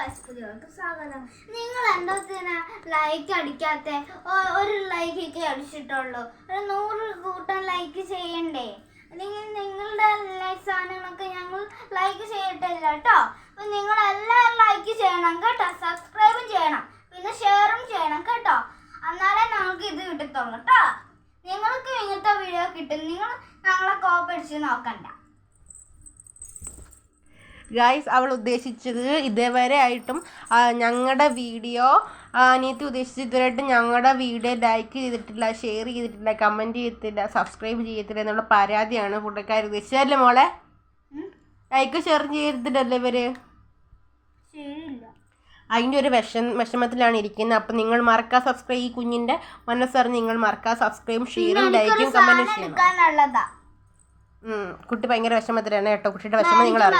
സ്വാഗതം. നിങ്ങൾ എന്തോ ലൈക്ക് അടിക്കാത്ത ഒരു ലൈക്ക് ഒക്കെ അടിച്ചിട്ടുള്ളൂ. ഒരു നൂറ് കൂട്ടം ലൈക്ക് ചെയ്യണ്ടേ? നിങ്ങൾ നിങ്ങളുടെ സാധനങ്ങളൊക്കെ ഞങ്ങൾ ലൈക്ക് ചെയ്യട്ടില്ല കേട്ടോ? അപ്പൊ നിങ്ങൾ എല്ലാവരും ലൈക്ക് ചെയ്യണം കേട്ടോ. സബ്സ്ക്രൈബും ചെയ്യണം. പിന്നെ ഷെയറും ചെയ്യണം കേട്ടോ. എന്നാലേ ഞങ്ങൾക്ക് ഇത് കിട്ടത്തുള്ളൂ കേട്ടോ. നിങ്ങൾക്ക് ഇങ്ങനത്തെ വീഡിയോ കിട്ടും. നിങ്ങൾ ഞങ്ങളെ കോപ്പടിച്ച് നോക്കണ്ട. ഗൈസ് അവൾ ഉദ്ദേശിച്ചത് ഇതേവരെ ആയിട്ടും ഞങ്ങളുടെ വീഡിയോ അനിയത്തി ഉദ്ദേശിച്ചത് ഇതുവരെയായിട്ടും ഞങ്ങളുടെ വീഡിയോ ലൈക്ക് ചെയ്തിട്ടില്ല ഷെയർ ചെയ്തിട്ടില്ല കമന്റ് ചെയ്തിട്ടില്ല സബ്സ്ക്രൈബ് ചെയ്തിട്ടില്ല എന്നുള്ള പരാതിയാണ് പുള്ളിക്കാർ ഉദ്ദേശിച്ചതല്ലേ മോളെ? ലൈക്ക് ഷെയർ ചെയ്തിട്ടില്ലല്ലേ ഇവർ? അതിന്റെ ഒരു വിഷം വിഷമത്തിലാണ് ഇരിക്കുന്നത്. അപ്പം നിങ്ങൾ മറക്കാ സബ്സ്ക്രൈബ് ഈ കുഞ്ഞിന്റെ മനസ്സറിഞ്ഞ് നിങ്ങൾ മറക്കാ സബ്സ്ക്രൈബ് ഷെയറും ലൈക്കും കമന്റും ചെയ്യണം. കുട്ടി ഭയങ്കര വിഷമത്തിലാണ് കേട്ടോ. കുട്ടിയുടെ വിഷമം നിങ്ങൾ